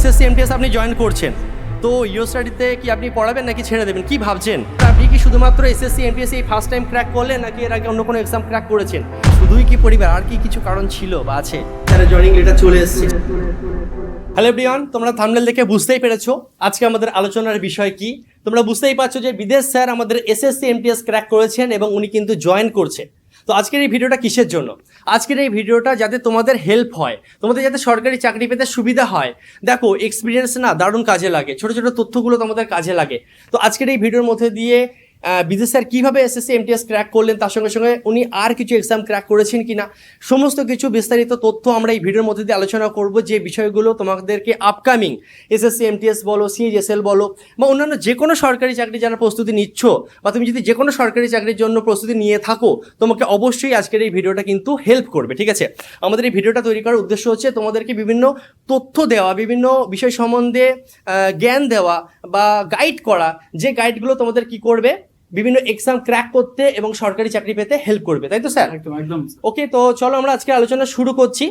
SSC MTS আপনি join করছেন। তো ইউ স্টাডিতে কি আপনি পড়াবেন নাকি ছেড়ে দেবেন? কি ভাবছেন? আপনি কি শুধুমাত্র এসএসসি এমটিএস এই ফার্স্ট টাইম ক্র্যাক করলেন নাকি এর আগে অন্য কোনো এক্সাম ক্র্যাক করেছেন? শুধুই কি পরিবার? আর কি কিছু কারণ ছিল বা আছে? তারা জয়েনিং লেটার চলে এসেছে। হ্যালো এভরিওয়ান তোমরা থামনেল দেখে বুঝতেই পেরেছ আজকে আমাদের আলোচনার বিষয় কি? তোমরা বুঝতেই পারছ যে বিদেশ স্যার আমাদের এসএসসি এমটিএস ক্র্যাক করেছেন এবং উনি কিন্তু জয়েন করছেন। তো আজকের এই ভিডিওটা কিসের জন্য? আজকের এই ভিডিওটা যাতে তোমাদের হেল্প হয়, তোমাদের যাতে সরকারি চাকরি পেতে সুবিধা হয়। দেখো এক্সপিরিয়েন্স না দারুণ কাজে লাগে, ছোটো ছোটো তথ্যগুলো তোমাদের কাজে লাগে। তো আজকের এই ভিডিওর মধ্যে দিয়ে বিদেশ স্যার, কীভাবে এসএসসি এমটিএস ক্র্যাক করলেন তার সঙ্গে সঙ্গে উনি আর কিছু এক্সাম ক্র্যাক করেছেন কি না সমস্ত কিছু বিস্তারিত তথ্য আমরা এই ভিডিওর মধ্যে দিয়ে আলোচনা করব, যে বিষয়গুলো তোমাদেরকে আপকামিং এসএসসি এমটিএস বলো সিএইচএসএল বলো, বা অন্যান্য যে কোনো সরকারি চাকরি যারা প্রস্তুতি নিচ্ছ, বা তুমি যদি যে কোনো সরকারি চাকরির জন্য প্রস্তুতি নিয়ে থাকো, তোমাকে অবশ্যই আজকের এই ভিডিওটা কিন্তু হেল্প করবে, ঠিক আছে? আমাদের এই ভিডিওটা তৈরি করার উদ্দেশ্য হচ্ছে তোমাদেরকে বিভিন্ন তথ্য দেওয়া, বিভিন্ন বিষয় সম্বন্ধে জ্ঞান দেওয়া বা গাইড করা, যে গাইডগুলো তোমাদের কি করবে বিভিন্ন এক্সাম ক্র্যাক করতে এবং সরকারি চাকরি পেতে হেল্প করবে তাই তো স্যার একদম একদম। ওকে তো চলো আমরা আজকে আলোচনা শুরু করছি।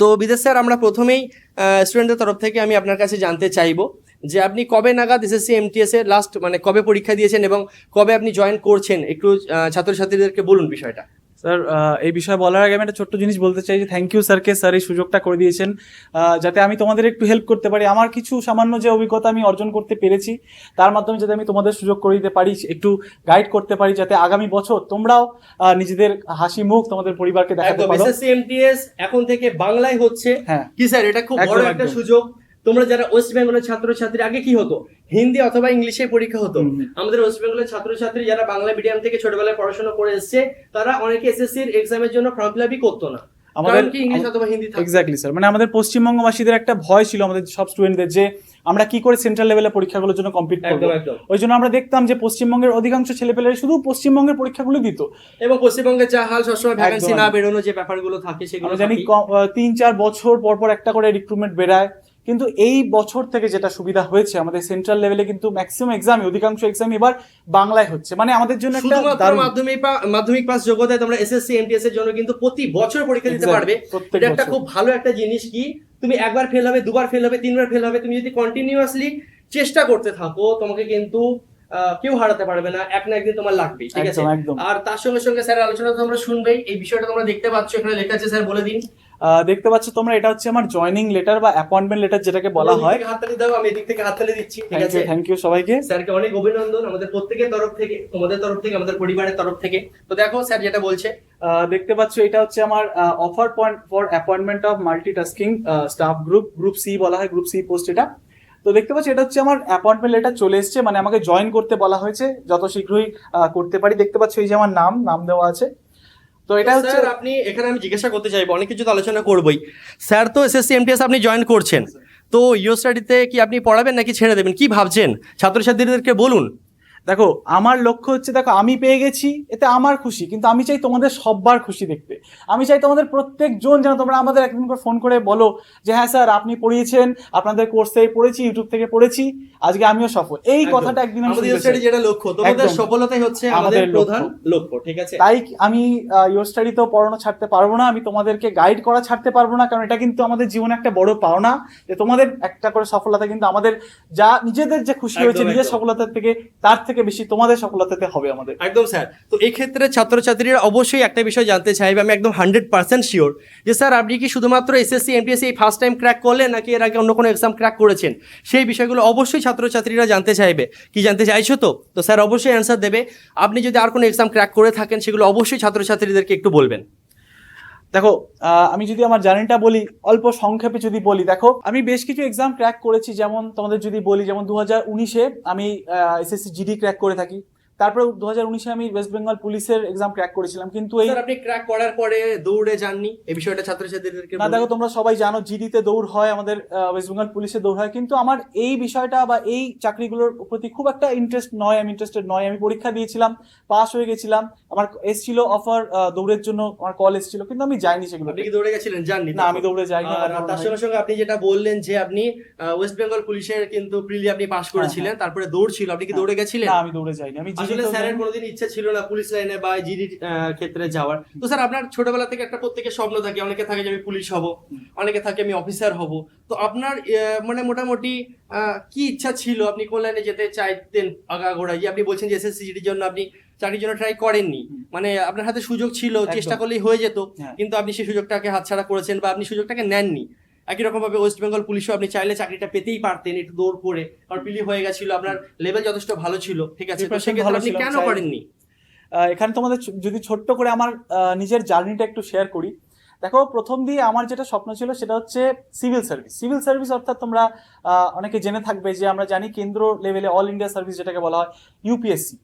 তো বিদেশ স্যার আমরা প্রথমেই স্টুডেন্টদের তরফ থেকে আমি আপনার কাছে জানতে চাইব যে আপনি কবে নাগাদ এসএসসি এমটিএস এর লাস্ট মানে কবে পরীক্ষা দিয়েছেন এবং কবে আপনি জয়েন করছেন? একটু ছাত্রছাত্রীদেরকে বলুন বিষয়টা। স্যার এই বিষয়ে বলার আগে আমি একটা ছোট্ট জিনিস বলতে চাই যে থ্যাংক ইউ স্যারকে স্যার এই সুযোগটা করে দিয়েছেন যাতে আমি তোমাদের একটু হেল্প করতে পারি। আমার কিছু সামান্য যে অভিজ্ঞতা আমি অর্জন করতে পেরেছি তার মাধ্যমে যাতে আমি তোমাদের সুযোগ করে দিতে পারি একটু গাইড করতে পারি যাতে আগামী বছর তোমরাও নিজেদের হাসি মুখ তোমাদের পরিবারকে দেখাতে পারো। এখন থেকে বাংলায় হচ্ছে। হ্যাঁ। কি স্যার এটা খুব বড় একটা সুযোগ। তোমরা যারা ওয়েস্ট বেঙ্গলের ছাত্রছাত্রী আগে কি হতো? হিন্দি অথবা ইংলিশে পরীক্ষা হতো। আমাদের ওয়েস্ট বেঙ্গলের ছাত্রছাত্রী যারা বাংলা মিডিয়াম থেকে ছোটবেলায় পড়াশোনা করে এসেছে তারা অনেকে এসএসসি এর এক্সামের জন্য ফর্ম ফিল আপই করতো না। আমাদের কি ইংলিশ অথবা হিন্দি এক্স্যাক্টলি স্যার মানে আমাদের পশ্চিমবঙ্গবাসীদের একটা ভয় ছিল আমাদের সব স্টুডেন্টদের যে আমরা কি করে সেন্ট্রাল লেভেলের পরীক্ষাগুলোর জন্য কমপ্লিট করব? ওই জন্য আমরা দেখতাম যে পশ্চিমবঙ্গের অধিকাংশ ছেলেপেলেরা শুধু পশ্চিমবঙ্গের পরীক্ষাগুলো দিত। এবং পশ্চিমবঙ্গের যা হাল সবসময় ভ্যাকেন্সি না বেরোনো যে ব্যাপারগুলো থাকে সেগুলো জানি তিন চার বছর পর পর একটা করে রিক্রুটমেন্ট বেড়ায়। কিন্তু এই বছর থেকে যেটা সুবিধা হয়েছে আমাদের সেন্ট্রাল লেভেলে কিন্তু ম্যাক্সিমাম এক্সাম অধিকাংশ এক্সাম এবার বাংলায় হচ্ছে। মানে আমাদের জন্য একটা মাধ্যমিক মাধ্যমিক পাস যোগ্যতায় তোমরা এসএসসি এমটিএস এর জন্য কিন্তু প্রতি বছর পরীক্ষা দিতে পারবে। এটা একটা খুব ভালো একটা জিনিস কি তুমি একবার ফেল হবে দুবার ফেল হবে তিনবার ফেল হবে তুমি যদি কন্টিনিউয়াসলি চেষ্টা করতে থাকো তোমাকে কিন্তু কেউ হারাতে পারবে না এক না একদিন তোমার লাগবেই ঠিক আছে? আর তার সঙ্গে সঙ্গে স্যার আলোচনা তো তোমরা শুনবেই এই বিষয়টা তোমরা দেখতে পাচ্ছ এখানে লেখা আছে স্যার বলে দিন। দেখতে পাচ্ছ তোমরা এটা হচ্ছে আমার জয়নিং লেটার বা অ্যাপয়েন্টমেন্ট লেটার যেটাকে বলা হয়। হাততালি দাও আমি এদিক থেকে হাততালি দিচ্ছি ঠিক আছে? থ্যাংক ইউ সবাইকে। স্যারকে অনেক অভিনন্দন আমাদের প্রত্যেকের তরফ থেকে তোমাদের তরফ থেকে আমাদের পরিবারের তরফ থেকে। তো দেখো স্যার যেটা বলছে। দেখতে পাচ্ছ এটা হচ্ছে আমার offer point for appointment of multitasking staff group group C বলা হয় গ্রুপ সি পোস্ট এটা। তো দেখতে পাচ্ছ এটা হচ্ছে আমার অ্যাপয়েন্টমেন্ট লেটার চলে এসেছে মানে আমাকে জয়েন করতে বলা হয়েছে যত শীঘ্রই করতে পারি। দেখতে পাচ্ছ এই যে আমার নাম নাম দেওয়া আছে। তো এটা হচ্ছে স্যার আপনি এখানে আমি জিজ্ঞাসা করতে চাইব অনেক কিছু তো আলোচনা করবই। স্যার তো এসএসসি এমটিএস আপনি জয়েন করছেন। তো ইউ স্টাডিতে কি আপনি পড়াবেন নাকি ছেড়ে দেবেন? কি ভাবছেন? ছাত্রছাত্রীদেরকে বলুন। দেখো আমার লক্ষ্য হচ্ছে দেখো আমি পেয়ে গেছি এতে আমার খুশি কিন্তু আমি চাই তোমাদের সববার খুশি দেখতে। আমি চাই তোমাদের প্রত্যেকজন যেন তোমরা আমাদের একদিন করে ফোন করে বলো যে হ্যাঁ স্যার আপনি পড়িয়েছেন আপনাদের কোর্স থেকে পড়েছি ইউটিউব থেকে পড়েছি আজকে আমিও সফল। এই কথাটা একদিন আমাদের। যেটা লক্ষ্য তোমাদের সফলতাই হচ্ছে আমাদের প্রধান লক্ষ্য ঠিক আছে? তাই আমি ইউর স্টাডি তো পড়ানো ছাড়তে পারব না আমি তোমাদেরকে গাইড করা ছাড়তে পারব না কারণ এটা কিন্তু আমাদের জীবনে একটা বড় পাওনা। যে তোমাদের একটা করে সফলতা কিন্তু আমাদের যা নিজেদের যে খুশি হয়েছে নিজের। সফলতার থেকে তার থেকে বেশি তোমাদের সফলতাতে হবে আমাদের। একদম স্যার। তো এই ক্ষেত্রে ছাত্রছাত্রীরা অবশ্যই একটা বিষয় জানতে চাইবে, আমি একদম হান্ড্রেড পার্সেন্ট শিওর যে স্যার, আপনি কি শুধুমাত্র এসএসসি এমপিএসসি এই ফার্স্ট টাইম ক্র্যাক করলেন নাকি এর আগে অন্য কোনো এক্সাম ক্র্যাক করেছেন? সেই বিষয়গুলো অবশ্যই ছাত্রছাত্রীরা জানতে চাইবে। কি জানতে চাইছো তো? তো স্যার, অবশ্যই অ্যান্সার দেবে। আপনি যদি আর কোনো এক্সাম ক্র্যাক করে থাকেন, সেগুলো অবশ্যই ছাত্রছাত্রীদেরকে একটু বলবেন। দেখো আমি যদি আমার জার্নিটা বলি, অল্প সংক্ষেপে যদি বলি, দেখো, আমি বেশ কিছু এক্সাম ক্র্যাক করেছি, যেমন তোমাদের যদি বলি, যেমন দু হাজার উনিশে আমি এসএসসি জিডি ক্র্যাক করে থাকি। তারপরে দু হাজার উনিশে আমি ওয়েস্ট বেঙ্গল পুলিশের এক্সাম ক্র্যাক করেছিলাম। কিন্তু এই আপনি ক্র্যাক করার পরে দৌড়ে যাননি? এই বিষয়টা ছাত্রছাত্রীদেরকে না দেখো তোমরা সবাই জানো জিডিতে দৌড় হয় আমাদের ওয়েস্ট বেঙ্গল পুলিশে দৌড় হয়। কিন্তু আমার এই বিষয়টা বা এই চাকরিগুলোর প্রতি খুব একটা ইন্টারেস্ট নয় আমি ইন্টারেস্টেড নয়। আমি পরীক্ষা দিয়েছিলাম পাস হয়ে গেছিলাম। আমার এসছিল অফার দৌড়ের জন্য আমার কল এসেছিল কিন্তু আমি যাইনি সেগুলো আপনি কি দৌড়ে গেছিলেন? জাননি না আমি দৌড়ে যাইনি আর তার সঙ্গে সঙ্গে আপনি যেটা বললেন যে আপনি ওয়েস্ট বেঙ্গল পুলিশের কিন্তু প্রিলি আপনি পাস করেছিলেন তারপরে দৌড় ছিল। আপনি কি হ্যাঁ। দৌড়ে গেছিলেন? না আমি দৌড়ে যাইনি আমি আসলে স্যারের কোনোদিন ইচ্ছা ছিল না পুলিশ লাইনে বা জিডি ক্ষেত্রে যাওয়ার। তো স্যার আপনার ছোটবেলা থেকে একটা প্রত্যেকের স্বপ্ন থাকে অনেকে থাকে যে আমি পুলিশ হব অনেকে থাকে আমি অফিসার হব। তো আপনার মানে মোটামুটি কি ইচ্ছা ছিল? আপনি কোন লাইনে যেতে চাইতেন আগাগোড়ায় যে আপনি বলছেন যে এসএসসি জিডির জন্য আপনি চাকরির জন্য ট্রাই করেননি। মানে আপনার হাতে সুযোগ ছিল চেষ্টা করলেই হয়ে যেত হ্যাঁ। কিন্তু আপনি সেই সুযোগটাকে হাতছাড়া করেছেন বা আপনি সুযোগটাকে নেননি। একই রকম ভাবে ওয়েস্ট বেঙ্গল পুলিশও আপনি চাইলে চাকরিটা পেতেই পারতেন একটু দৌড় করে কারণ পিলি হয়ে গেছিল আপনার লেভেল যথেষ্ট ভালো ছিল। ঠিক আছে আপনি কেন করেননি? এখানে তোমাদের যদি ছোট্ট করে আমার নিজের জার্নিটা একটু শেয়ার করি। দেখো প্রথম দিয়ে আমার যেটা স্বপ্ন ছিল সেটা হচ্ছে সিভিল সার্ভিস সিভিল সার্ভিস অর্থাৎ তোমরা অনেকে জেনে থাকবে যে আমরা জানি কেন্দ্র লেভেলে অল ইন্ডিয়া সার্ভিস যেটাকে বলা হয় ইউপিএসসি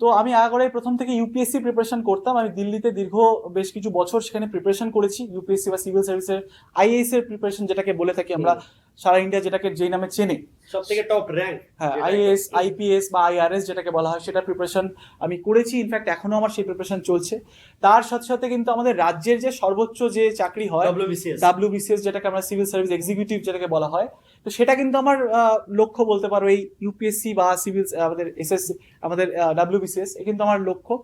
তো আমি আগে প্রথম থেকে ইউপিএসসি প্রিপারেশন করতাম। আমি দিল্লিতে দীর্ঘ বেশ কিছু বছর সেখানে প্রিপারেশন করেছি। ইউপিএসসি বা সিভিল সার্ভিসের আইএএস এর প্রিপারেশন যেটাকে বলে থাকি আমরা। সারা ইন্ডিয়া যেটাকে যেই নামে চেনে। সব থেকে টপ র্যাঙ্ক হ্যাঁ আইএএস আইপিএস বা আইআরএস যেটাকে বলা হয় সেটা প্রিপারেশন আমি করেছি। ইনফ্যাক্ট এখনও আমার সেই প্রিপারেশন চলছে। তার সাথে সাথে কিন্তু আমাদের রাজ্যের যে সর্বোচ্চ যে চাকরি হয় ডব্লিউবিসিএস ডাব্লিউবিসিএস যেটাকে আমরা সিভিল সার্ভিস এক্সিকিউটিভ যেটাকে বলা হয় তো সেটা কিন্তু আমার লক্ষ্য বলতে পারো এই ইউপিএসসি বা সিভিল আমাদের এসএসসি আমাদের ডাব্লিউবিসিএস এ কিন্তু আমার লক্ষ্য।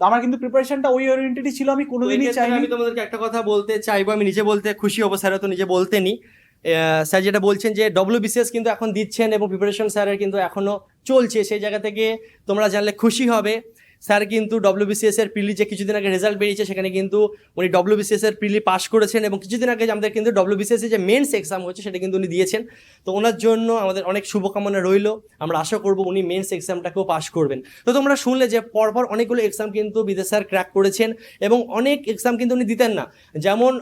তো আমার কিন্তু প্রিপারেশনটা ওই ওরিয়েন্টেডই ছিল আমি কোনোদিনই চাইনি। আমি তোমাদেরকে একটা কথা বলতে চাইব আমি নিজে বলতে খুশি হব স্যার তো নিজে বলতেনি। আহ, স্যার যেটা বলছেন যে ডব্লিউবিসিএস কিন্তু এখন দিচ্ছেন এবং প্রিপারেশন স্যারের কিন্তু এখনও চলছে। সেই জায়গা থেকে তোমরা জানলে খুশি হবে। স্যার কিন্তু ডব্লিউবিসিএস এর প্রিলি যে কিছুদিন আগে রেজাল্ট বেরিয়েছে, সেখানে কিন্তু উনি ডব্লিউবিসিএস এর প্রিলি পাস করেছেন এবং কিছুদিন আগে আমাদের কিন্তু ডব্লিউবিসিএস যে মেন্স এক্সাম হচ্ছে সেটা কিন্তু উনি দিয়েছেন। তো ওনার জন্য আমাদের অনেক শুভকামনা রইল। আমরা আশা করব উনি মেন্স এক্সামটাকেও পাস করবেন। তো তোমরা শুনলে যে পরপর অনেকগুলো এক্সাম কিন্তু বিদেশ স্যার ক্র্যাক করেছেন এবং অনেক এক্সাম কিন্তু উনি দিতেন না। যেমন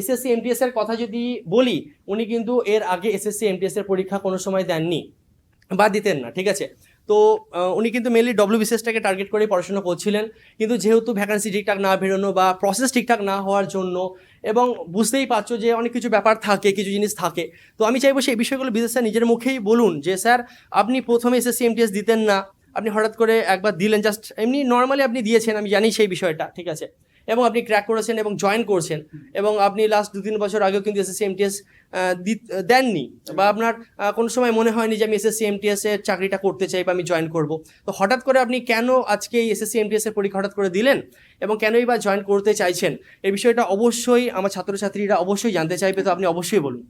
এসএসসি এমটিএস এর কথা যদি বলি, উনি কিন্তু এর আগে এসএসসি এমটিএস এর পরীক্ষা কোনো সময় দেননি বা দিতেন না, ঠিক আছে? তো উনি কিন্তু মেনলি ডব্লিউ বিসিএসটাকে টার্গেট করে পড়াশোনা করছিলেন। কিন্তু যেহেতু ভ্যাকান্সি ঠিকঠাক না বেরোনো বা প্রসেস ঠিকঠাক না হওয়ার জন্য এবং বুঝতেই পারছ যে অনেক কিছু ব্যাপার থাকে, কিছু জিনিস থাকে। তো আমি চাইব সেই বিষয়গুলো বিদেশ স্যার নিজের মুখেই বলুন যে, স্যার, আপনি প্রথমে এসএসসি এমটিএস দিতেন না। আপনি হঠাৎ করে একবার দিলেন জাস্ট এমনি নর্মালি আপনি দিয়েছেন, আমি জানি সেই বিষয়টা, ঠিক আছে? এবং আপনি ক্র্যাক করেছেন এবং জয়েন করছেন এবং আপনি লাস্ট দু তিন বছর আগেও কিন্তু এসএসসি এমটিএস দেননি। বা আপনার কোনো সময় মনে হয়নি যে আমি এসএসসি এমটিএস এর চাকরিটা করতে চাই বা আমি জয়েন করব। তো হঠাৎ করে আপনি কেন আজকে এই এসএসসি এমটিএস এর পরীক্ষা হঠাৎ করে দিলেন এবং কেনই বা জয়েন করতে চাইছেন? এই বিষয়টা অবশ্যই আমার ছাত্রছাত্রীরা অবশ্যই জানতে চাইবে, তো আপনি অবশ্যই বলুন।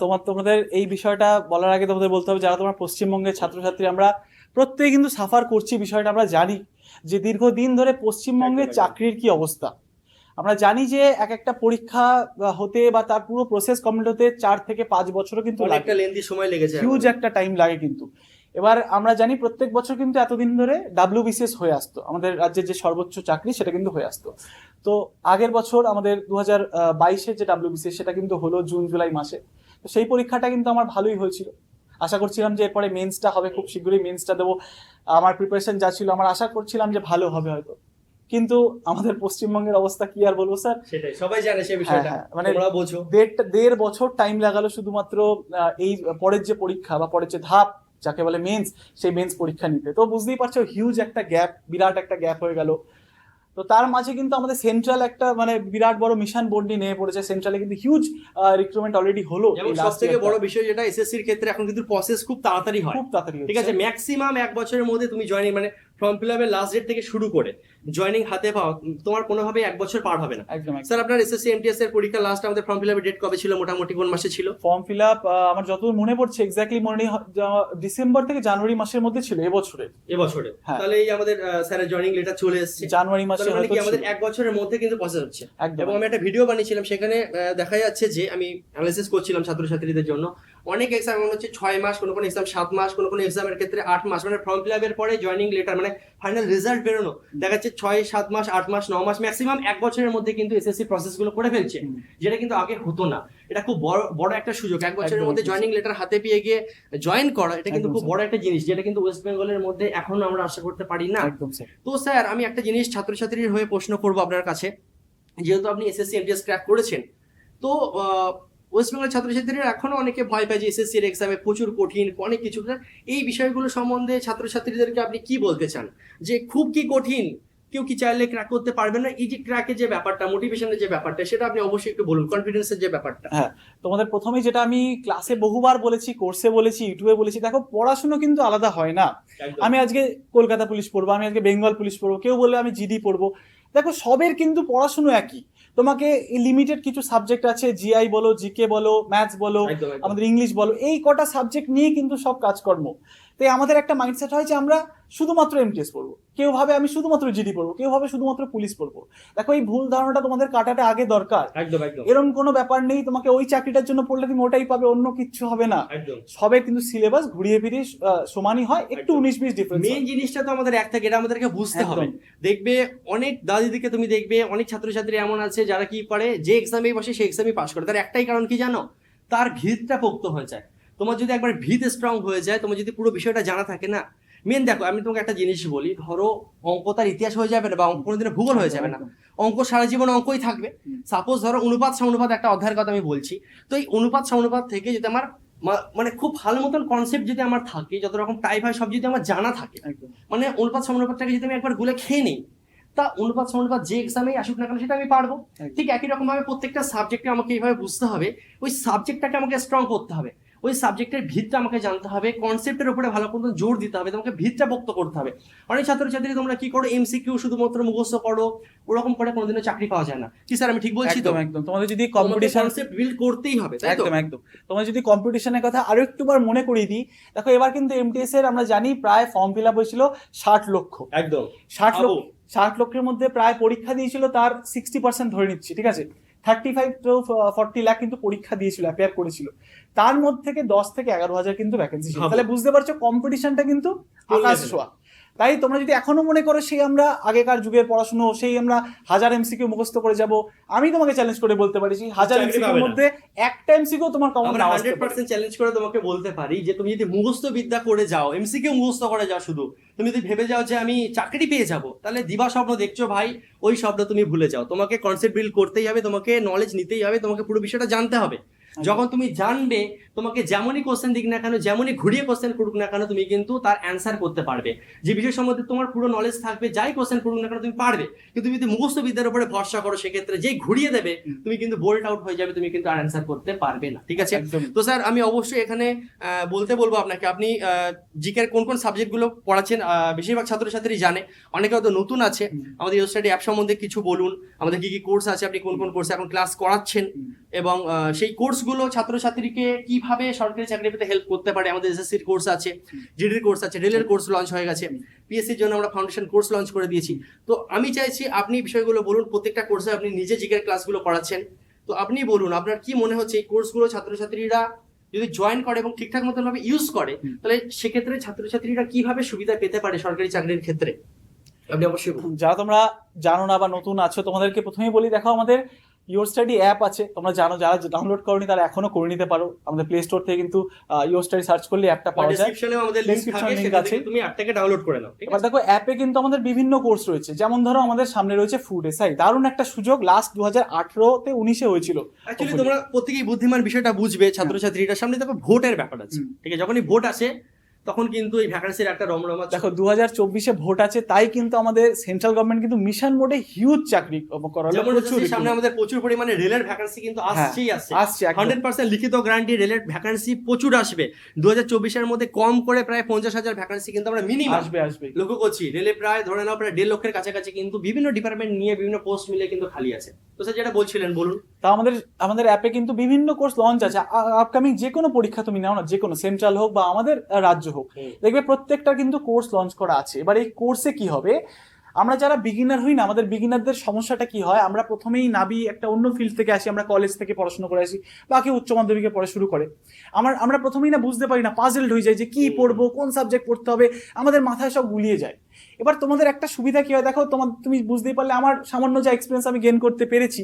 তোমার, তোমাদের এই বিষয়টা বলার আগে তোমাদের বলতে হবে, যারা তোমার পশ্চিমবঙ্গের ছাত্রছাত্রী, আমরা প্রত্যেকে কিন্তু সাফার করছি, বিষয়টা আমরা জানি। যে দীর্ঘদিন ধরে একদম। চাকরির কি অবস্থা? আমরা জানি যে এক একটা পরীক্ষা হতে বা তার পুরো প্রসেস কমপ্লিট হতে চার থেকে পাঁচ বছরও কিন্তু লাগে। অনেকটা লেন্দি সময় লেগেছে হিউজ একটা টাইম লাগে কিন্তু। এবার আমরা জানি প্রত্যেক বছর কিন্তু এতদিন ধরে ডাব্লিউবিসিএস হয়ে আসতো। আমাদের রাজ্যের যে সর্বোচ্চ চাকরি সেটা কিন্তু হয়ে আসতো। তো আগের বছর আমাদের দু হাজার বাইশের যে ডাব্লিউবিসিএস সেটা কিন্তু হলো জুন জুলাই মাসে। তো সেই পরীক্ষাটা কিন্তু আমার ভালোই হয়েছিল। আশা করছিলাম যে এরপরে মেন্সটা হবে খুব শীঘ্রই মেন্সটা দেবো। আমার প্রিপারেশন যা ছিল আমার আশা করছিলাম যে ভালো হবে হয়তো। কিন্তু আমাদের পশ্চিমবঙ্গের অবস্থা কি আর বলব স্যার? সেটাই সবাই জানে সেই বিষয়টা। হ্যাঁ, মানে বোঝো। দেড় দেড় বছর টাইম লাগালো শুধুমাত্র এই পরের যে পরীক্ষা বা পরের যে ধাপ যাকে বলে মেন্স সেই মেন্স পরীক্ষা নিতে। তো বুঝতেই পারছ হিউজ একটা গ্যাপ বিরাট একটা গ্যাপ হয়ে গেল। তো তার মাঝে কিন্তু আমাদের সেন্ট্রাল একটা মানে বিরাট বড় মিশন বোর্ড নিয়ে পড়েছে। সেন্ট্রালে কিন্তু হিউজ রিক্রুটমেন্ট অলরেডি হলো এবং সব থেকে বড় বিষয় যেটা এসএসসির ক্ষেত্রে এখন কিন্তু প্রসেস খুব তাড়াতাড়ি হয়। খুব তাড়াতাড়ি ঠিক আছে ম্যাক্সিমাম এক বছরের মধ্যে তুমি জয়েনিং মানে ফর্ম ফিল আপের লাস্ট ডেট থেকে শুরু করে জয়েনিং হাতে পাও তোমার কোনোভাবে এক বছর পার হবে না। স্যার আপনার এসএসসি এমটিএস এর পরীক্ষা লাস্ট আমাদের ফর্ম ফিল আপের ডেট কবে ছিল? মোটামুটি কোন মাসে ছিল? ফর্ম ফিল আপ আমার যতদূর মনে পড়ছে এক্স্যাক্টলি মনে নেই ডিসেম্বর থেকে জানুয়ারি মাসের মধ্যে ছিল এবছরে এবছরে। হ্যাঁ। তাহলে এই আমাদের স্যারের জয়েনিং লেটার চলে এসেছে। জানুয়ারি মাসে মানে কি আমাদের এক বছরের মধ্যে কিন্তু হচ্ছে। একদম এবং আমি একটা ভিডিও বানিয়েছিলাম সেখানে দেখা যাচ্ছে যে আমি অ্যানালিসিস করছিলাম ছাত্রছাত্রীদের জন্য। অনেক এক্সাম এমন হচ্ছে ছয় মাস কোনো কোনো এক্সাম সাত মাস কোনো কোনো এক্সামের ক্ষেত্রে আট মাস মানে ফর্ম ফিল আপের পরে জয়েনিং লেটার মানে ফাইনাল রেজাল্ট বেরোনো। দেখা যাচ্ছে ছয় সাত মাস আট মাস ন মাস ম্যাক্সিমাম এক বছরের মধ্যে কিন্তু এসএসসি প্রসেসগুলো করে ফেলছে যেটা কিন্তু আগে হতো না। এটা খুব বড় বড় একটা সুযোগ। এক বছরের মধ্যে। জয়েনিং লেটার হাতে পেয়ে গিয়ে জয়েন করা এটা কিন্তু খুব বড় একটা জিনিস যেটা কিন্তু ওয়েস্ট বেঙ্গলের মধ্যে এখনও আমরা আশা করতে পারি না। তো স্যার আমি একটা জিনিস ছাত্রছাত্রীর হয়ে প্রশ্ন করব আপনার কাছে। যেহেতু আপনি এসএসসি এমটিএস ক্র্যাক করেছেন তো ওয়েস্ট বেঙ্গল ছাত্রছাত্রীরা এখনও অনেকে ভয় পায় যে এসএসসি এর এক্সামে প্রচুর কঠিন অনেক কিছু। এই বিষয়গুলো সম্বন্ধে ছাত্রছাত্রীদেরকে আপনি কি বলতে চান? যে খুব কি কঠিন? কেউ কি চাইলে ক্র্যাক করতে পারবে না? এই যে ক্র্যাকের যে ব্যাপারটা মোটিভেশনের যে ব্যাপারটা সেটা আপনি অবশ্যই একটু বলুন কনফিডেন্সের যে ব্যাপারটা। হ্যাঁ তোমাদের প্রথমেই যেটা আমি ক্লাসে বহুবার বলেছি কোর্সে বলেছি ইউটিউবে বলেছি দেখো পড়াশুনো কিন্তু আলাদা হয় না। আমি আজকে কলকাতা পুলিশ পড়ব আমি আজকে বেঙ্গল পুলিশ পড়ব কেউ বললে আমি জিডি পড়ব। দেখো সবের কিন্তু পড়াশুনো একই। তোমাকে লিমিটেড কিছু সাবজেক্ট আছে জিআই বলো জিকে বলো ম্যাথস বলো। আমাদের ইংলিশ বলো এই কটা সাবজেক্ট নিয়ে কিন্তু সব কাজকর্ম তাই আমাদের একটা মাইন্ডসেট হয় যে আমরা শুধুমাত্র এমটিএস পড়ব। কেউ ভাবে আমি শুধুমাত্র জিডি পড়ব কেউ ভাবে শুধুমাত্র পুলিশ পড়ব। দেখো এই ভুল ধারণাটা তোমাদের কাটাটা আগে দরকার। একদম একদম। এরকম কোনো ব্যাপার নেই তোমাকে ওই চাকরিটার জন্য পড়লে তুমি ওটাই পাবে অন্য কিচ্ছু হবে না। একদম। সবের কিন্তু সিলেবাস ঘুরিয়ে ফিরিয়ে সমানই হয় একটু। উনিশ বিশ ডিফারেন্স মেইন জিনিসটা তো আমাদের এক থাকে এটা আমাদেরকে বুঝতে হবে। দেখবে অনেক দাদিদিকে তুমি দেখবে অনেক ছাত্রছাত্রী এমন আছে যারা কি করে যে এক্সামে বসে সেই এক্সামে পাশ করে। তার একটাই কারণ কি জানো? তার ভিতটা পোক্ত হয়ে যায়। তোমার যদি একবার ভিত স্ট্রং হয়ে যায় তোমার যদি পুরো বিষয়টা জানা থাকে না মেন দেখো আমি তোমাকে একটা জিনিস বলি ধরো অঙ্ক তার ইতিহাস হয়ে যাবে না বা অঙ্ক কোনোদিনও ভূগোল হয়ে যাবে না। অঙ্ক সারা জীবন অঙ্কই থাকবে। সাপোজ ধরো অনুপাত সমানুপাত একটা অধ্যায়ের কথা আমি বলছি। তো এই অনুপাত সমানুপাত থেকে যদি আমার মানে খুব ভালো মতন কনসেপ্ট যদি আমার থাকে যত রকম টাইপ হয় সব যদি আমার জানা থাকে মানে অনুপাত সমানুপাতটাকে যদি আমি একবার গুলে খেয়ে নিই তা অনুপাত সমানুপাত যে এক্সামে আসুক না কেন সেটা আমি পারব। ঠিক একই রকমভাবে প্রত্যেকটা সাবজেক্টে আমাকে এইভাবে বুঝতে হবে ওই সাবজেক্টটাকে আমাকে স্ট্রং করতে হবে। ওই সাবজেক্টের ভিতটা আমাকে জানতে হবে কনসেপ্টের উপরে ভালো মতন জোর দিতে হবে তোমাকে ভিতটা বক্ত করতে হবে। অনেক ছাত্রছাত্রী তোমরা কি করো এমসিকিউ শুধুমাত্র মুখস্থ করো ওরকম করে কোনোদিনও চাকরি পাওয়া যায় না। কি স্যার আমি ঠিক বলছি তো? একদম তোমাদের যদি কম্পিটিশন কনসেপ্ট বিল্ড করতেই হবে একদম একদম। তোমার যদি কম্পিটিশনের কথা আরও একটুবার মনে করিয়ে দিই দেখো এবার কিন্তু এমটিএস এর আমরা জানি প্রায় ফর্ম ফিল আপ হয়েছিল ষাট লক্ষ। একদম। ষাট। লক্ষ ষাট লক্ষের মধ্যে প্রায় পরীক্ষা দিয়েছিল তার সিক্সটি পার্সেন্ট ধরে নিচ্ছি ঠিক আছে? Thirty five to forty lakh কিন্তু পরীক্ষা দিয়েছিল অ্যাপিয়ার করেছিল। তার মধ্যে থেকে দশ থেকে এগারো হাজার কিন্তু ভ্যাকেন্সি ছিল। তাহলে বুঝতে পারছ কম্পিটিশনটা কিন্তু আকাশ? ছোঁয়া। তাই তোমরা যদি এখনও মনে করো সেই আমরা আগেকার যুগের পড়াশুনো সেই আমরা হাজার এমসিকিউ মুখস্থ করে যাব আমি তোমাকে চ্যালেঞ্জ করে বলতে পারি সেই হাজার এমসিকিউর মধ্যে একটা এমসিকিউ তোমার কমন পার্সেন্ট চ্যালেঞ্জ করে তোমাকে বলতে পারি যে তুমি যদি মুখস্থ বিদ্যা করে যাও এমসিকিউ মুখস্থ করে যাও শুধু তুমি যদি ভেবে যাও যে আমি চাকরি পেয়ে যাব তাহলে দিবা স্বপ্ন দেখছ ভাই ওই স্বপ্ন তুমি ভুলে যাও। তোমাকে কনসেপ্ট বিল্ড করতেই হবে তোমাকে নলেজ নিতেই হবে তোমাকে পুরো বিষয়টা জানতে হবে। যখন তুমি জানবে তোমাকে যেমনই কোশ্চেন দিক না কেন যেমনই ঘুরিয়ে কোশ্চেন করুক না কেন তুমি কিন্তু তার অ্যান্সার করতে পারবে। যে বিষয় সম্বন্ধে তোমার পুরো নলেজ থাকবে যাই কোশ্চেন করুক না কেন তুমি পারবে। কিন্তু তুমি যদি মুখস্থ বিদ্যার উপরে ভরসা করো সেক্ষেত্রে যেই ঘুরিয়ে দেবে তুমি কিন্তু বোল্ড আউট হয়ে যাবে তুমি কিন্তু আর অ্যান্সার করতে পারবে না ঠিক আছে? তো স্যার আমি অবশ্যই এখানে বলতে বলব আপনাকে আপনি জিকের কোন কোন সাবজেক্টগুলো পড়াচ্ছেন আহ, বেশিরভাগ ছাত্রছাত্রী জানে অনেকে হয়তো নতুন আছে। আমাদের ইউ স্টাডি অ্যাপ সম্বন্ধে কিছু বলুন আমাদের কি কি কোর্স আছে আপনি কোন কোন কোর্সে এখন ক্লাস করাচ্ছেন। এবং সেই কোর্সগুলো ছাত্রছাত্রীকে কীভাবে সরকারি চাকরি পেতে হেল্প করতে পারে আমাদের এসএসসির কোর্স আছে জিডির কোর্স আছে রেলের কোর্স লঞ্চ হয়ে গেছে পিএসসির জন্য আমরা ফাউন্ডেশন কোর্স লঞ্চ করে দিয়েছি। তো আমি চাইছি আপনি বিষয়গুলো বলুন প্রত্যেকটা কোর্সে আপনি নিজে জিকের ক্লাসগুলো করাচ্ছেন তো আপনি বলুন আপনার কি মনে হচ্ছে এই কোর্সগুলো ছাত্রছাত্রীরা যদি জয়েন করে এবং ঠিকঠাক মতন ভাবে ইউজ করে তাহলে সেক্ষেত্রে ছাত্রছাত্রীরা কীভাবে সুবিধা পেতে পারে সরকারি চাকরির ক্ষেত্রে? আপনি অবশ্যই যারা তোমরা জানো না বা নতুন আছো তোমাদেরকে প্রথমেই বলি দেখো আমাদের ইয়োর স্টাডি অ্যাপ আছে তোমরা জানো যারা ডাউনলোড করনি তারা এখনও করে নিতে পারো। আমাদের প্লে স্টোর থেকে কিন্তু ইয়োর স্টাডি সার্চ করলে অ্যাপটা পাওয়া যায়। ডেসক্রিপশনে আমাদের লিংক থাকে আছে। থেকে তুমি অ্যাপটাকে ডাউনলোড করে নাও ঠিক এবার দেখো অ্যাপে কিন্তু আমাদের বিভিন্ন কোর্স রয়েছে। যেমন ধরো আমাদের সামনে রয়েছে ফুড এসআই দারুণ একটা সুযোগ। লাস্ট দু হাজার আঠেরোতে উনিশে হয়েছিল। অ্যাকচুয়ালি তোমরা প্রত্যেকেই বুদ্ধিমান বিষয়টা বুঝবে ছাত্রছাত্রীরা। সামনে দেখো ভোটের ব্যাপার আছে। ঠিক আছে যখনই ভোট আসে তখন কিন্তু এই ভ্যাকান্সির একটা রমরমা দেখো দু হাজার চব্বিশে ভোট আছে তাই কিন্তু আমাদের সেন্ট্রাল গভর্নমেন্ট কিন্তু মিশন মোডে হিউজ চাকরি করালো সামনে আমাদের প্রচুর পরিমাণে রেলের ভ্যাকান্সি কিন্তু হ্যাঁ, আসছেই আসছে। আসছে হান্ড্রেড পার্সেন্ট লিখিত গ্যারান্টি রেলের ভ্যাকান্সি প্রচুর আসবে। দু হাজার চব্বিশের মধ্যে কম করে প্রায় পঞ্চাশ হাজার ভ্যাকান্সি কিন্তু আমরা মিনিমাম আসবে আসবে। লক্ষ্য করছি। রেলে প্রায় ধরে নাও প্রায় দেড় লক্ষের কাছাকাছি কিন্তু বিভিন্ন ডিপার্টমেন্ট নিয়ে বিভিন্ন পোস্ট মিলে কিন্তু খালি আছে। তো স্যার যেটা বলছিলেন বলুন। তা আমাদের আমাদের অ্যাপে কিন্তু বিভিন্ন কোর্স লঞ্চ আছে। আপকামিং যে কোনো পরীক্ষা তুমি নাও না যে কোনো সেন্ট্রাল হোক বা আমাদের রাজ্য হোক। দেখবে প্রত্যেকটা কিন্তু কোর্স লঞ্চ করা আছে। এবার এই কোর্সে কি হবে? আমরা যারা বিগিনার হই না আমাদের বিগিনারদের সমস্যাটা কি হয়? আমরা প্রথমেই নাবি একটা অন্য ফিল্ড থেকে আসি আমরা কলেজ থেকে পড়াশোনা করে আসি বা কেউ উচ্চ মাধ্যমিকে পড়া শুরু করে। আমার আমরা প্রথমেই না বুঝতে পারি না পাজেলড হয়ে যায় যে কি পড়ব কোন সাবজেক্ট পড়তে হবে? আমাদের মাথায় সব গুলিয়ে যায়। এবার তোমাদের একটা সুবিধা কি হয়? দেখো তোমার তুমি বুঝতেই পারলে আমার সামান্য যা এক্সপিরিয়েন্স আমি গেন করতে পেরেছি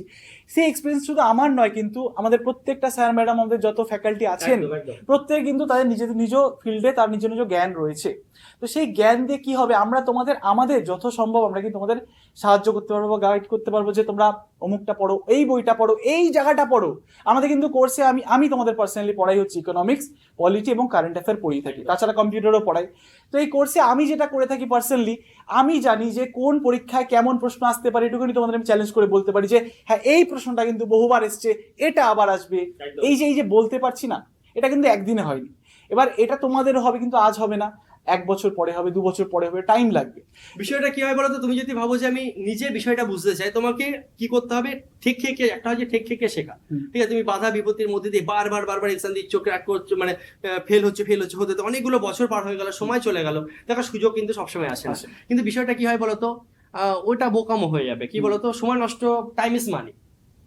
সেই এক্সপিরিয়েন্স শুধু আমার নয় কিন্তু আমাদের প্রত্যেকটা স্যার ম্যাডাম আমাদের যত ফ্যাকাল্টি আছেন। প্রত্যেকে কিন্তু তাদের নিজেদের নিজ ফিল্ডে তার নিজ নিজ জ্ঞান রয়েছে। তো সেই জ্ঞান দিয়ে কি হবে? আমরা তোমাদের আমাদের যত সম্ভব আমরা কিন্তু তোমাদের সাহায্য করতে পারব বা গাইড করতে পারব যে তোমরা অমুকটা পড়ো এই বইটা পড়ো এই জায়গাটা পড়ো। আমাদের কিন্তু কোর্সে আমি আমি তোমাদের পার্সোনালি পড়াই হচ্ছে ইকোনমিক্স পলিটি এবং কারেন্ট অ্যাফেয়ার পড়িয়ে থাকি। তাছাড়া কম্পিউটারও পড়াই। তো এই কোর্সে আমি যেটা করে থাকি পার্সোনালি আমি জানি যে কোন পরীক্ষায় কেমন প্রশ্ন আসতে পারে এটুকুনি তোমাদের আমি চ্যালেঞ্জ করে বলতে পারি যে হ্যাঁ এই প্রশ্নটা কিন্তু বহুবার এসছে এটা আবার আসবে। এই যে এই যে বলতে পারছি না এটা কিন্তু একদিনে হয়নি। এবার এটা তোমাদেরও হবে কিন্তু আজ হবে না। এক বছর পরে হবে দু বছর পরে হবে টাইম লাগবে। বিষয়টা কি হয় বলতো? তুমি যদি ভাবো যে আমি নিজে বিষয়টা বুঝতে চাই তোমাকে কি করতে হবে? ঠিক থেকে একটা হচ্ছে ঠিক থেকে শেখা। ঠিক আছে তুমি বাধা বিপত্তির মধ্যে দিয়ে বারবার বারবার এক্সাম দিচ্ছ ক্র্যাক করছ মানে ফেল হচ্ছে ফেল হচ্ছে হতে অনেকগুলো বছর পার হয়ে গেল সময় চলে গেল দেখার সুযোগ কিন্তু সবসময় আসে না। কিন্তু বিষয়টা কি হয় বলতো? আহ, ওটা বোকামো হয়ে যাবে। কি বলতো? সময় নষ্ট টাইম ইজ মানি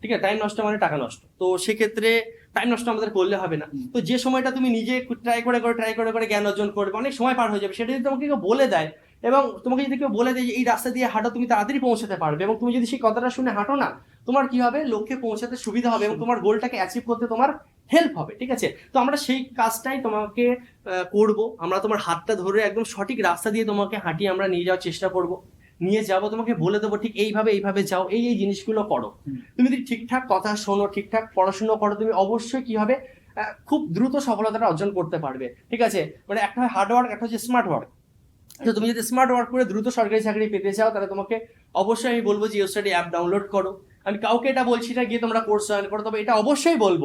ঠিক আছে টাইম নষ্ট মানে টাকা নষ্ট। তো সেক্ষেত্রে টাইম নষ্ট আমাদের করলে হবে না। তো যে সময়টা তুমি নিজে ট্রাই করে করে ট্রাই করে করে জ্ঞান অর্জন করবে অনেক সময় পার হয়ে যাবে। সেটা যদি তোমাকে কেউ বলে দেয় এবং তোমাকে যদি কেউ বলে দেয় যে এই রাস্তা দিয়ে হাঁটো তুমি তাড়াতাড়ি পৌঁছাতে পারবে এবং তুমি যদি সেই কথাটা শুনে হাঁটো না তোমার কি হবে? লক্ষ্যে পৌঁছাতে সুবিধা হবে এবং তোমার গোলটাকে অ্যাচিভ করতে তোমার হেল্প হবে ঠিক আছে? তো আমরা সেই কাজটাই তোমাকে করব। আমরা তোমার হাতটা ধরে একদম সঠিক রাস্তা দিয়ে তোমাকে হাঁটিয়ে আমরা নিয়ে যাওয়ার চেষ্টা করব। নিয়ে যাব তোমাকে বলে দেবো ঠিক এইভাবে এইভাবে যাও এই এই জিনিসগুলো করো। তুমি যদি ঠিকঠাক কথা শোনো ঠিকঠাক পড়াশুনো করো তুমি অবশ্যই কি হবে খুব দ্রুত সফলতাটা অর্জন করতে পারবে ঠিক আছে? মানে একটা হয় হার্ড ওয়ার্ক একটা হচ্ছে স্মার্ট ওয়ার্ক তো তুমি যদি স্মার্ট ওয়ার্ক করে দ্রুত সরকারি চাকরি পেতে চাও তাহলে তোমাকে অবশ্যই আমি বলব যে স্টাডি অ্যাপ ডাউনলোড করো। আমি কাউকে এটা বলছি না গিয়ে তোমরা কোর্স জয়েন করো তবে এটা অবশ্যই বলব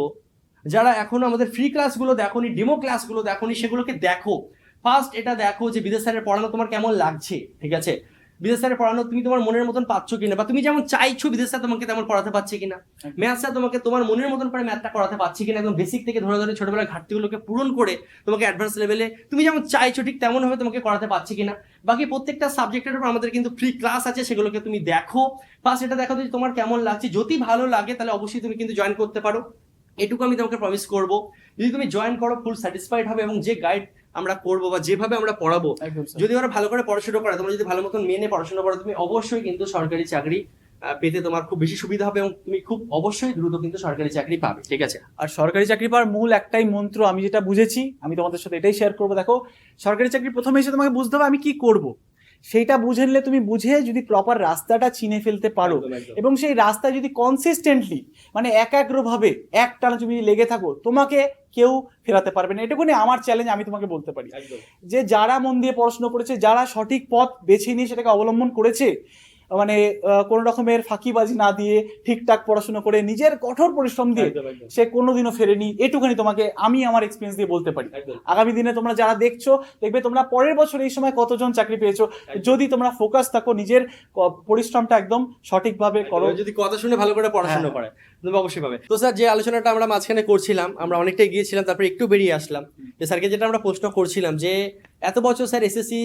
যারা এখনও আমাদের ফ্রি ক্লাসগুলো দেখোনি ডেমো ক্লাসগুলো দেখোনি সেগুলোকে দেখো। ফার্স্ট এটা দেখো যে বিদেশ স্যারের পড়ানো তোমার কেমন লাগছে ঠিক আছে? বিদেশ স্যারের পড়ানো তুমি তোমার মনের মতন পাচ্ছ কিনা? বা তুমি যেমন চাইছো বিদেশ স্যার তোমাকে তেমন পড়াতে পারছে কিনা? ম্যাথ স্যার তোমাকে তোমার মনের মতন করে ম্যাথটা করাতে পারছে কিনা? একদম বেসিক থেকে ধরে ধরে ছোটবেলার ঘাটতিগুলোকে পূরণ করে তোমাকে অ্যাডভান্স লেভেলে তুমি যেমন চাইছো ঠিক তেমন ভাবে তোমাকে করাতে পারছে কিনা? বাকি প্রত্যেকটা সাবজেক্টের উপর আমাদের কিন্তু ফ্রি ক্লাস আছে সেগুলোকে তুমি দেখো। ফার্স্ট এটা দেখো যে তোমার কেমন লাগছে। যদি ভালো লাগে তাহলে অবশ্যই তুমি কিন্তু জয়েন করতে পারো। এটুকু আমি তোমাকে প্রমিস করব। যদি তুমি জয়েন করো ফুল স্যাটিসফাইড হবে এবং যে গাইড আমরা করব বা যেভাবে আমরা পড়াবো। যদি ওরা ভালো করে পড়াশোনা করে তোমরা যদি ভালো মতন মেনে পড়াশোনা করো তুমি অবশ্যই কিন্তু সরকারি চাকরি পেতে তোমার খুব বেশি সুবিধা হবে এবং তুমি খুব অবশ্যই দ্রুত কিন্তু সরকারি চাকরি পাবে ঠিক আছে? আর সরকারি চাকরি পাওয়ার মূল একটাই মন্ত্র আমি যেটা বুঝেছি আমি তোমাদের সাথে এটাই শেয়ার করব। দেখো সরকারি চাকরি প্রথমে এসে তোমাকে বুঝতে হবে আমি কি করব। সেইটা বুঝে নিলে তুমি বুঝে যদি প্রপার রাস্তাটা চিনে ফেলতে পারো এবং সেই রাস্তায় যদি কনসিস্টেন্টলি মানে একাগ্রভাবে একটানা তুমি লেগে থাকো তোমাকে কেউ ফেরাতে পারবে না। এটুকুনি আমার চ্যালেঞ্জ আমি তোমাকে বলতে পারি। যে যারা মন দিয়ে পড়াশোনা করেছে যারা সঠিক পথ বেছে নিয়ে সেটাকে অবলম্বন করেছে মানে কোনো রকমের ফাঁকিবাজি না দিয়ে ঠিকঠাক পড়াশোনা করে নিজের কঠোর পরিশ্রম দিয়ে সে কোনোদিনও ফেরেনি। এটুখানি তোমাকে আমি আমার এক্সপিরিয়েন্স দিয়ে বলতে পারি। আগামী দিনে তোমরা যারা দেখছ দেখবে তোমরা পরের বছর এই সময় কতজন চাকরি পেয়েছ। যদি তোমরা ফোকাস থাকো নিজের পরিশ্রমটা একদম সঠিকভাবে করো। করো যদি কথা শুনে ভালো করে পড়াশোনা হ্যাঁ। করে তুমি অবশ্যই পাবে। তো স্যার যে আলোচনাটা আমরা মাঝখানে করছিলাম আমরা অনেকটাই গিয়েছিলাম তারপরে একটু বেরিয়ে আসলাম। যে স্যারকে যেটা আমরা প্রশ্ন করছিলাম যে এত বছর স্যার এসএসসি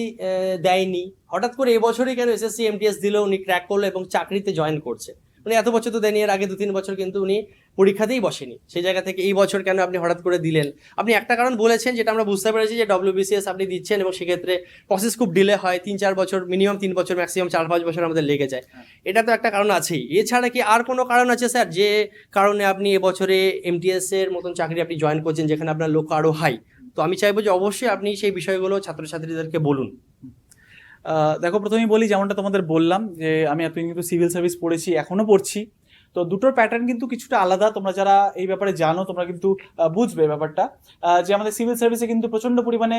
দেয়নি। হঠাৎ করে এবছরই কেন এসএসসি এমটিএস দিল উনি ক্র্যাক করল এবং চাকরিতে জয়েন করছে। উনি এত বছর তো দেয়নি এর আগে দু তিন বছর কিন্তু উনি পরীক্ষাতেই বসেনি। সেই জায়গা থেকে এই বছর কেন আপনি হঠাৎ করে দিলেন? আপনি একটা কারণ বলেছেন যেটা আমরা বুঝতে পেরেছি যে ডব্লিউবিসিএস আপনি দিচ্ছেন এবং সেক্ষেত্রে প্রসেস খুব ডিলে হয়। তিন চার বছর মিনিমাম তিন বছর ম্যাক্সিমাম চার পাঁচ বছর আমাদের লেগে যায়। এটা তো একটা কারণ আছেই। এছাড়া কি আর কোনো কারণ আছে স্যার? যে কারণে আপনি এবছরে এমটিএস এর মতন চাকরি আপনি জয়েন করছেন যেখানে আপনার লক্ষ্য আরও হাই তো আমি চাইব যে অবশ্যই আপনি সেই বিষয়গুলো ছাত্রছাত্রীদেরকে বলুন। দেখো, প্রথমেই বলি যেমনটা তোমাদের বললাম যে আমি এতদিন কিন্তু সিভিল সার্ভিস পড়েছি এখনও পড়ছি। তো দুটোর প্যাটার্ন কিন্তু কিছুটা আলাদা। তোমরা যারা এই ব্যাপারে জানো, তোমরা কিন্তু বুঝবে ব্যাপারটা। যে আমাদের সিভিল সার্ভিসে কিন্তু প্রচণ্ড পরিমাণে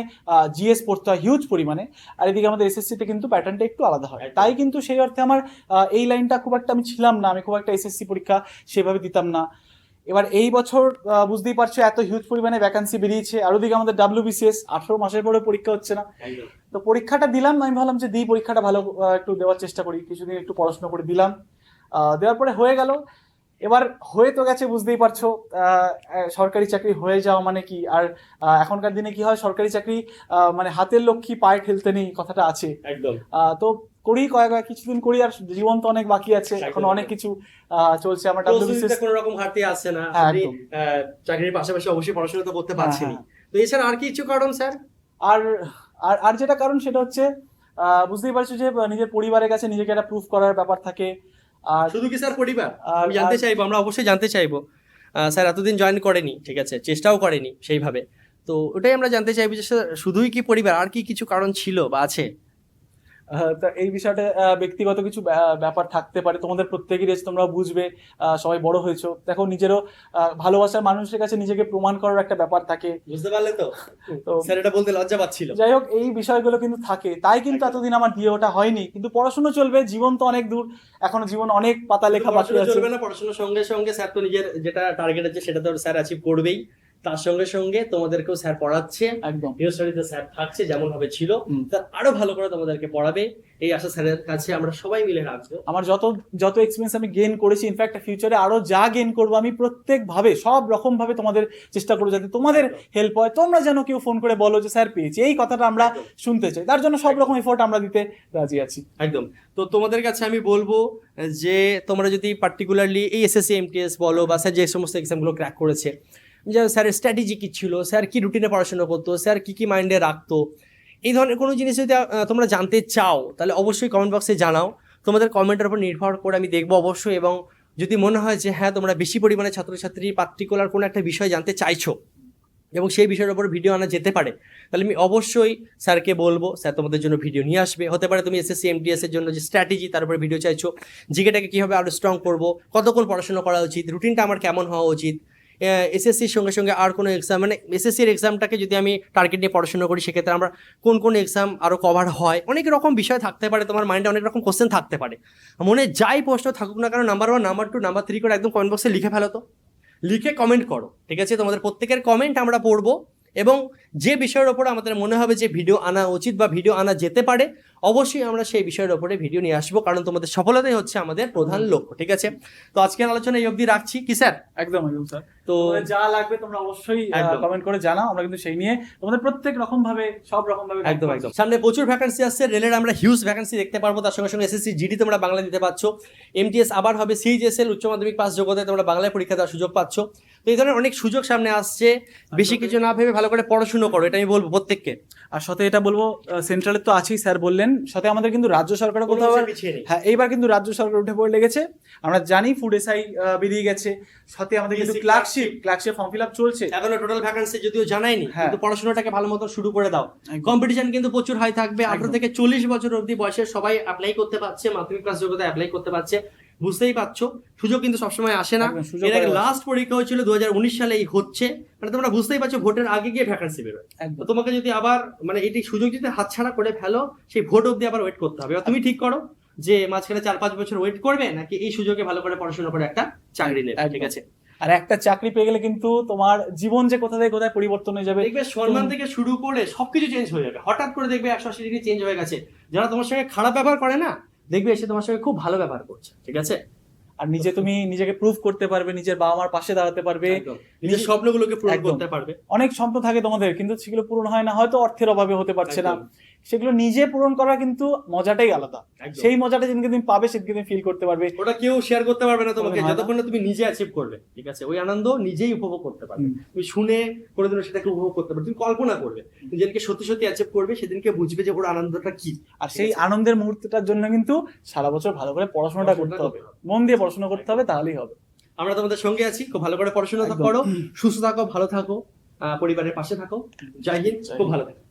জিএস পড়তে হয় হিউজ পরিমাণে। আর এদিকে আমাদের এসএসসিতে কিন্তু প্যাটার্নটা একটু আলাদা হয়। তাই কিন্তু সেই অর্থে আমার এই লাইনটা খুব একটা আমি ছিলাম না। আমি খুব একটা এসএসসি পরীক্ষা সেভাবে দিতাম না। এবার এই বছর বুঝতেই পারছ এত হিউজ পরিমাণে ভ্যাকান্সি বেরিয়েছে। আর ওদিকে আমাদের ডাব্লিউবিসিএস আঠারো মাসের পরে পরীক্ষা হচ্ছে না। তো পরীক্ষাটা দিলাম আমি ভাবলাম যে দিই পরীক্ষাটা ভালো একটু দেওয়ার চেষ্টা করি। কিছুদিন একটু পড়াশোনা করে দিলাম। দেওয়ার পরে হয়ে গেল। এবার হয়ে তো গেছে বুঝতেই পারছ। সরকারি চাকরি হয়ে যাওয়া মানে কি? আর এখনকার দিনে কি হয় সরকারি চাকরি মানে হাতের লক্ষ্মী পায়ে ঠেলতে নেই কথাটা আছে। একদম। আহ, তো করি কয়েক কিছুদিন করি আর জীবন তো অনেক বাকি আছে এখন অনেক কিছু চলছে আমার ডাব্লিউবিসিএস কোনো রকম ঘাটতি আসছে না? হ্যাঁ। আহ, চাকরির পাশাপাশি অবশ্যই পড়াশোনা তো করতে হ্যাঁ, পারছেনই। হ্যাঁ। তো এছাড়া আর কি কিছু কারণ স্যার? আর আর আর যেটা কারণ সেটা হচ্ছে বুঝতেই পারছ যে নিজের পরিবারের কাছে নিজেকে একটা প্রুফ করার ব্যাপার থাকে। আর শুধু কি স্যার পরিবার? আমি জানতে চাইব আমরা অবশ্যই জানতে চাইব। স্যার এতদিন জয়েন করেনি ঠিক আছে চেষ্টাও করেনি সেইভাবে। তো ওটাই আমরা জানতে চাইব যে শুধুই কি পরিবার? আর কি কিছু কারণ ছিল বা আছে? তা এই বিষয়টা ব্যক্তিগত কিছু ব্যাপার থাকতে পারে। তোমাদের প্রত্যেকেরই তোমরা বুঝবে সবাই বড় হয়েছো। দেখো নিজেরও ভালোবাসার মানুষের কাছে নিজেকে প্রমাণ করার একটা ব্যাপার থাকে। বুঝতে পারলে তো? তো স্যার এটা বলতে লজ্জা পাচ্ছিল। যাই হোক এই বিষয়গুলো কিন্তু থাকে। তাই কিন্তু এতদিন আমার বিয়ে ওটা হয়নি। কিন্তু পড়াশোনা চলবে জীবন তো অনেক দূর। এখনও জীবন অনেক পাতা লেখা বাকি আছে। চলবে না পড়াশোনার সঙ্গে সঙ্গে স্যার তো নিজের যেটা টার্গেট আছে সেটা তো স্যার অ্যাচিভ করবেই। তার সঙ্গে সঙ্গে তোমাদেরকেও স্যার পড়াচ্ছে। একদম। স্টাডিতে স্যার থাকছে যেমন ভাবে ছিল। স্যার আরও ভালো করে তোমাদেরকে পড়াবে। এই আশা স্যারের কাছে আমরা সবাই মিলে রাখব। আমার যত যত এক্সপিরিয়েন্স আমি গেইন করেছি ইনফ্যাক্ট ফিউচারে আরও যা গেইন করব আমি প্রত্যেক ভাবে সব রকম ভাবে তোমাদের চেষ্টা করব যাতে তোমাদের হেল্প হয়। তোমরা যেন কেউ ফোন করে বলো যে স্যার পেয়েছি। এই কথাটা আমরা শুনতে চাই। তার জন্য সব রকম এফোর্ট আমরা দিতে রাজি আছি। একদম। তো তোমাদের কাছে আমি বলব যে তোমরা যদি পার্টিকুলারলি এই এসএসসি এমটিএস বলো বা স্যার যে সমস্ত এক্সামগুলো ক্র্যাক করেছে যে স্যারের স্ট্র্যাটেজি কী ছিল? স্যার কী রুটিনে পড়াশোনা করতো? স্যার কী কী মাইন্ডে রাখতো? এই ধরনের কোনো জিনিস যদি তোমরা জানতে চাও, তাহলে অবশ্যই কমেন্ট বক্সে জানাও। তোমাদের কমেন্টের উপর নির্ভর করে আমি দেখব অবশ্যই এবং যদি মনে হয় যে হ্যাঁ তোমরা বেশি পরিমাণে ছাত্রছাত্রী পার্টিকুলার কোনো একটা বিষয় জানতে চাইছো এবং সেই বিষয়ের উপর ভিডিও আনা যেতে পারে, তাহলে আমি অবশ্যই স্যারকে বলব, স্যার তোমাদের জন্য ভিডিও নিয়ে আসবে। হতে পারে তুমি এসএসসি এমটিএস এর জন্য যে স্ট্র্যাটেজি তার উপরে ভিডিও চাইছো, জিকেটাকে কীভাবে আরও স্ট্রং করব, কতক্ষণ পড়াশোনা করা উচিত রুটিনটা আমার কেমন হওয়া উচিত এসএসসির সঙ্গে সঙ্গে আর কোনো এক্সাম মানে এসএসসির এক্সামটাকে যদি আমি টার্গেট নিয়ে পড়াশোনা করি, সেক্ষেত্রে আমরা কোন কোন এক্সাম আরও কভার হয়? অনেক রকম বিষয় থাকতে পারে, তোমার মাইন্ডে অনেক রকম কোশ্চেন থাকতে পারে। মনে যাই প্রশ্ন থাকুক না কেন number one number two number three করে একদম কমেন্ট বক্সে লিখে ফেলো তো। লিখে কমেন্ট করো, ঠিক আছে? তোমাদের প্রত্যেকের কমেন্ট আমরা পড়ব। এবং যে বিষয়ের ওপরে আমাদের মনে হবে যে ভিডিও আনা উচিত বা ভিডিও আনা যেতে পারে অবশ্যই আমরা সেই বিষয়ের ওপরে ভিডিও নিয়ে আসব কারণ তোমাদের সফলতাই হচ্ছে আমাদের প্রধান লক্ষ্য ঠিক আছে? তো আজকের আলোচনা এই অবধি রাখছি কি স্যার? একদম একদম স্যার। তো যা লাগবে তোমরা অবশ্যই কমেন্ট করে জানাও আমরা কিন্তু সেই নিয়ে তোমাদের প্রত্যেক রকম ভাবে সব রকম ভাবে একদম। একদম সামনে প্রচুর ভ্যাকান্সি আসছে রেলের আমরা হিউজ ভ্যাকান্সি দেখতে পারব তার সঙ্গে সঙ্গে এসএসসি জিডি তোমরা বাংলা দিতে পারছ। এমটিএস আবার হবে সিএইচএসএল উচ্চ মাধ্যমিক পাস যোগ্যতায় তোমরা বাংলায় পরীক্ষা দেওয়ার সুযোগ পাচ্ছ। তো এই ধরনের অনেক সুযোগ সামনে আসছে। বেশি কিছু না ভেবে ভালো করে পড়াশুনো করো এটা আমি বলব প্রত্যেককে। আর সাথে এটা বলব সেন্ট্রালের তো আছেই স্যার বললেন সাথে আমাদের কিন্তু রাজ্য সরকারও কোথাও। হ্যাঁ এইবার কিন্তু রাজ্য সরকার উঠে পড়ে লেগেছে। আমরা জানি ফুড এসআই বেরিয়ে গেছে। সাথে আমাদের কিন্তু clerkship clerkship form fill up চলছে। এখনও টোটাল ভ্যাকান্সি যদিও জানাইনি হ্যাঁ। কিন্তু পড়াশোনাটাকে ভালো মতো শুরু করে দাও। কম্পিটিশন কিন্তু প্রচুর হাই থাকবে। আঠারো থেকে চল্লিশ বছর অবধি বয়সের সবাই অ্যাপ্লাই করতে পারছে মাধ্যমিক ক্লাস যোগ্যতা অ্যাপ্লাই করতে পারছে। বুঝতেই পারছ। সুযোগ কিন্তু সবসময় আসে না। এর আগে লাস্ট পরীক্ষা হয়েছিল দু সালে এই হচ্ছে। মানে তোমরা বুঝতেই পারছ ভোটের আগে গিয়ে ভ্যাকান্সি বেরোয়। তো তোমাকে যদি আবার মানে এটি সুযোগ যদি হাতছাড়া করে ফেলো সেই ভোট অবধি আবার ওয়েট করতে হবে। তুমি ঠিক করো যে মাঝখানে চার পাঁচ বছর ওয়েট করবে নাকি এই সুযোগে ভালো করে পড়াশোনা করে একটা চাকরি নেবে ঠিক আছে? আর একটা চাকরি পেয়ে গেলে কিন্তু তোমার জীবন যে কোথা থেকে কোথায় পরিবর্তন হয়ে যাবে দেখবে সম্মান থেকে শুরু করে সবকিছু চেঞ্জ হয়ে যাবে। হঠাৎ করে দেখবে একশো আশি ডিগ্রি চেঞ্জ হয়ে গেছে। যারা তোমার সঙ্গে খারাপ ব্যবহার করে না দেখবে এসে তোমার সঙ্গে খুব ভালো ব্যবহার করছে ঠিক আছে? আর নিজে তুমি নিজেকে প্রুফ করতে পারবে নিজের বাবা মার পাশে দাঁড়াতে পারবে নিজের স্বপ্নগুলোকে পূরণ করতে পারবে। অনেক স্বপ্ন থাকে তোমাদের কিন্তু সেগুলো পূরণ হয় না হয়তো অর্থের অভাবে হতে পারছে না। সেগুলো নিজে পূরণ করা কিন্তু মজাটাই আলাদা। সেই মজাটা যেদিনকে তুমি পাবে সেদিনকে তুমি ফিল করতে পারবে। ওটা কেউ শেয়ার করতে পারবে না তোমাকে যতক্ষণ না তুমি নিজে অ্যাচিভ করবে ঠিক আছে? ওই আনন্দ নিজেই উপভোগ করতে পারবে। তুমি শুনে কোনোদিনও সেটাকে উপভোগ করতে পারবে। তুমি কল্পনা করবে যেদিনকে সত্যি সত্যি অ্যাচিভ করবে সেদিনকে বুঝবে যে ওর আনন্দটা কি। আর সেই আনন্দের মুহূর্তটার জন্য কিন্তু সারা বছর ভালো করে পড়াশোনাটা করতে হবে। মন দিয়ে পড়াশোনা করতে হবে তাহলেই হবে। আমরা তোমাদের সঙ্গে আছি খুব ভালো করে পড়াশোনা করো সুস্থ থাকো ভালো থাকো আহ, পরিবারের পাশে থাকো। জয় হিন্দ খুব ভালো থাকো।